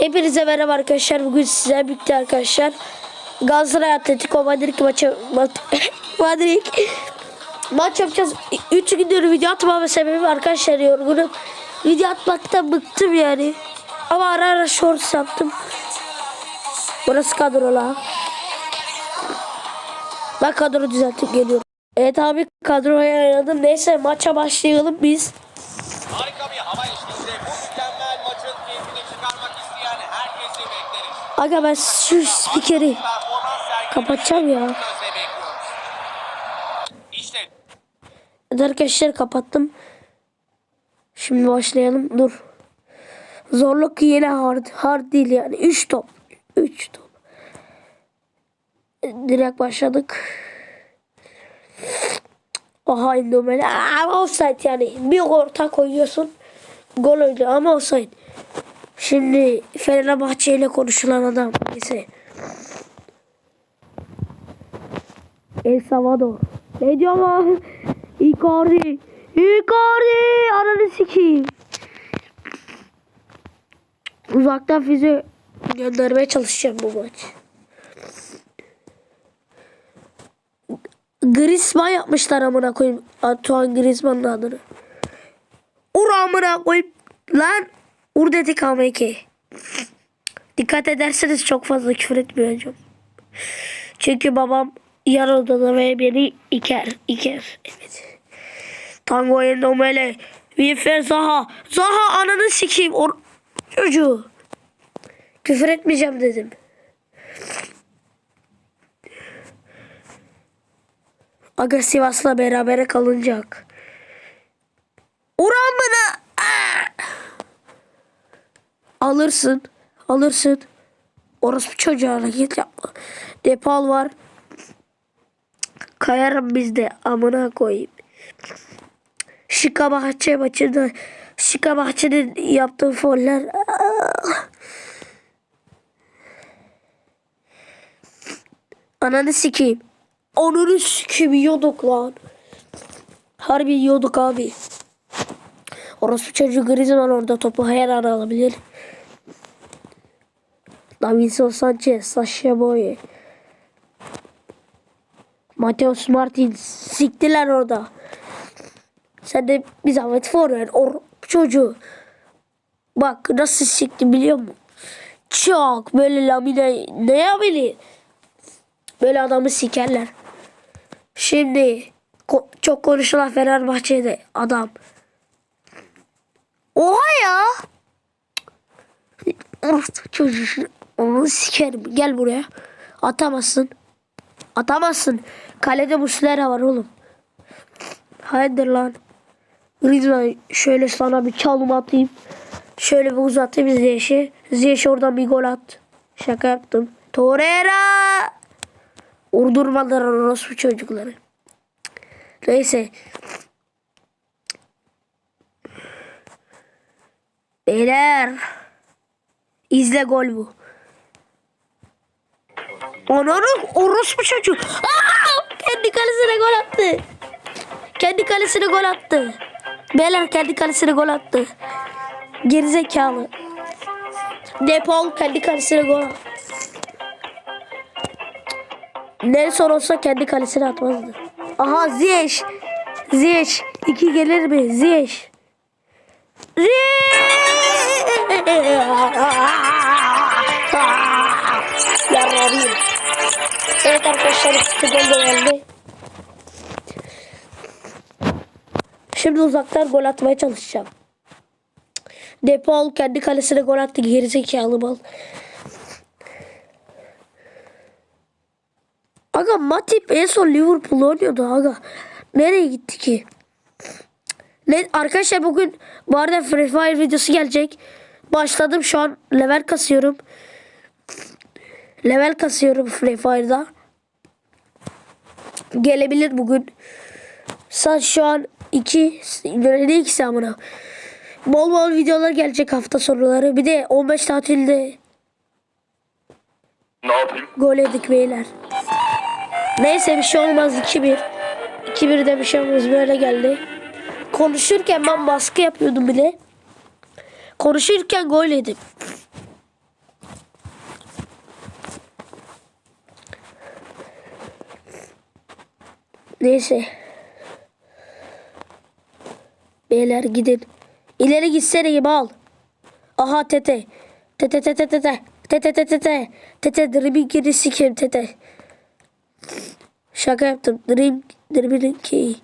Hepinize merhaba arkadaşlar. Bugün size birlikte arkadaşlar. Galatasaray Atletico Madrid maçı ma- Madrid maç yapacağız. 3 gündür video atmama sebebi arkadaşlar yorgunum. Video atmaktan bıktım yani. Ama ara ara shorts yaptım. Burası kadrola. Ben kadro düzeltip geliyorum. Evet abi kadroya ayarladım. Neyse maça başlayalım biz. Aga ben şu spikeri kapatacağım ya. Evet arkadaşlar kapattım. Şimdi başlayalım. Dur. Zorluk yine hard. Hard değil yani. 3 top. 3 top. Direkt başladık. Aha indomeli. Aa, offside yani. Bir orta koyuyorsun. Gol oluyor ama offside. Şimdi Fenerbahçe ile konuşulan adam. Neyse. El Salvador. Ne diyor lan? Icardi. Icardi. Ananı sikeyim. Uzaktan füze göndermeye çalışacağım bu maç. Griezmann yapmışlar amına koyayım. Antoine Griezmann'ın adını. Ur amına koyayım. Lan. Ur dedik ameke. Dikkat ederseniz çok fazla küfür etmeyeceğim. Çünkü babam yan odada ve beni iker. iker. Evet. Tango Endomele. Vife Zaha. Zaha ananı sikeyim. Or çocuğu. Küfür etmeyeceğim dedim. Aga Sivas'la berabere kalınacak. Uran bana. Alırsın. Alırsın. Orospu çocuğa hareket yapma. Depal var. Kayarım bizde. Amına koyayım. Şika Bahçe maçında Şika Bahçe'nin yaptığı foller Ananı sikeyim. Ananı sikeyim yiyorduk lan. Harbi yiyorduk abi. Orospu çocuğu Griezmann orada topu her an alabilir. Davinson Sanchez, Sasha Boye. Mateus Martins siktiler orada. Sen de bir zahmet forvet or çocuğu. Bak nasıl sikti biliyor musun? Çok böyle lamine ne yapabilir? Böyle adamı sikerler. Şimdi ko- çok konuşulan Fenerbahçe'de adam. Oha ya. Orası çocuğu. Onu sikerim. Gel buraya. Atamazsın. Atamazsın. Kalede Muslera var oğlum. Hayırdır lan. Griezmann şöyle sana bir çalım atayım. Şöyle bir uzatayım Ziyech'i. Ziyech oradan bir gol at. Şaka yaptım. Torreira. Urdurmadılar orospu çocukları. Neyse. Beyler. İzle gol bu. Ananı orospu çocuğu. Aa! Kendi kalesine gol attı. Kendi kalesine gol attı. Beyler kendi kalesine gol attı. Gerizekalı. Depol kendi kalesine gol attı. Nelson olsa kendi kalesine atmazdı. Aha Ziyech. Ziyech. iki gelir mi? Ziyech. Ziyech. Ya Rabbi. Evet arkadaşlar iki gol geldi. Şimdi uzaktan gol atmaya çalışacağım. Depol kendi kalesine gol attı. Gerizekalı mal. Aga Matip en son Liverpool oynuyordu aga. Nereye gitti ki? Ne, arkadaşlar bugün bu arada Free Fire videosu gelecek. Başladım şu an level kasıyorum. Level kasıyorum Free Fire'da. Gelebilir bugün. Saat şu an 2 ne ikisi amına. Bol bol videolar gelecek hafta sonları. Bir de 15 tatilde Ne yapayım? gol yedik beyler. Neyse bir şey olmaz 2-1. 2-1'de bir şey olmaz böyle geldi. Konuşurken ben baskı yapıyordum bile. Konuşurken gol yedim. Neyse. Beyler gidin. İleri gitsene gibi al. Aha tete. Tete tete tete. Tete tete tete. Tete dribbling geri sikeyim tete. Şaka yaptım. Dream dribbling key.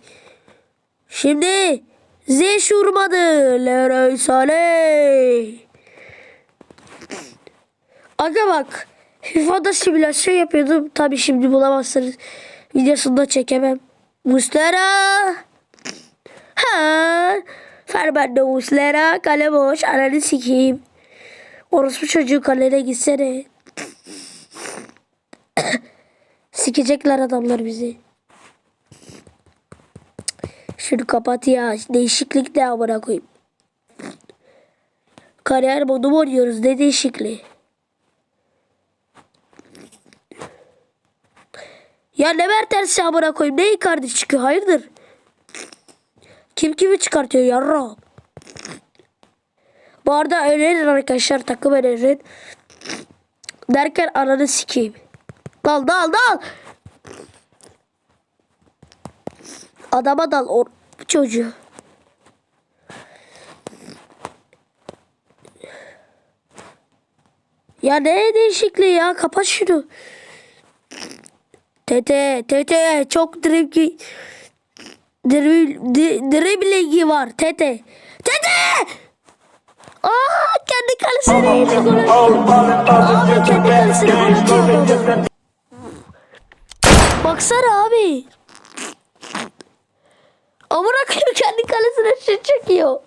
Şimdi Z şurmadı. Leroy Sané. Aga bak. FIFA'da simülasyon yapıyordum. Tabi şimdi bulamazsınız. Videosunu çekemem. Mustera. Ha. Fernando Muslera. Kale boş. Ananı sikeyim. Orospu çocuğu kalene gitsene. Sikecekler adamlar bizi. Şunu kapat ya. Değişiklik ne amına koyayım. Kariyer modu mu oynuyoruz? Ne değişikliği? Ya ne Mertens'i amına koyayım? Ne Icardi çıkıyor? Hayırdır? Kim kimi çıkartıyor yarra? Bu arada önerin arkadaşlar takım önerin. Derken ananı sikeyim. Dal dal dal. Adama dal o çocuğu. Ya ne değişikliği ya kapat şunu. Tete tete çok dribli dribl, di- driblingi var tete. Tete! Aa kendi kalesine yine gol. Abi kendi kalesine gol atıyor. Baksana abi. Amına koyayım kendi kalesine şut çekiyor.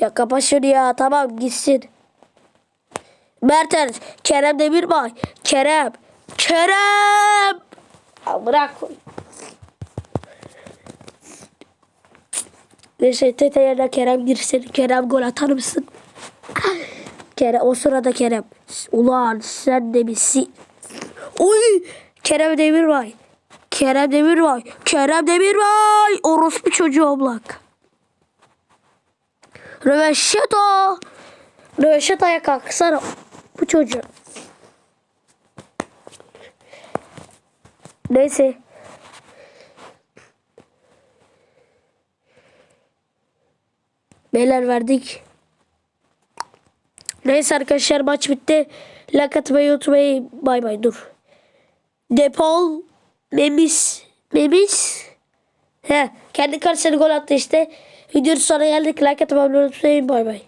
ya kapat şunu ya tamam gitsin. Mertens, Kerem Demirbay, Kerem, Kerem. Amına koyayım. Neyse Tete yerine Kerem girsin. Kerem gol atar mısın? Kerem o sırada Kerem. Ulan sen de misin? Oy! Kerem Demirbay. Kerem Demirbay. Kerem Demirbay. Orospu çocuğu oblak. Röveşata. Röveşata'ya kalksana. Bu çocuğu. Neyse. Beyler verdik. Neyse arkadaşlar maç bitti. Like atmayı unutmayın. Bay bay dur. Depol Memis Memis He kendi karşısına gol attı işte. Videonun sonuna geldik. Like atmayı unutmayın. Bay bay.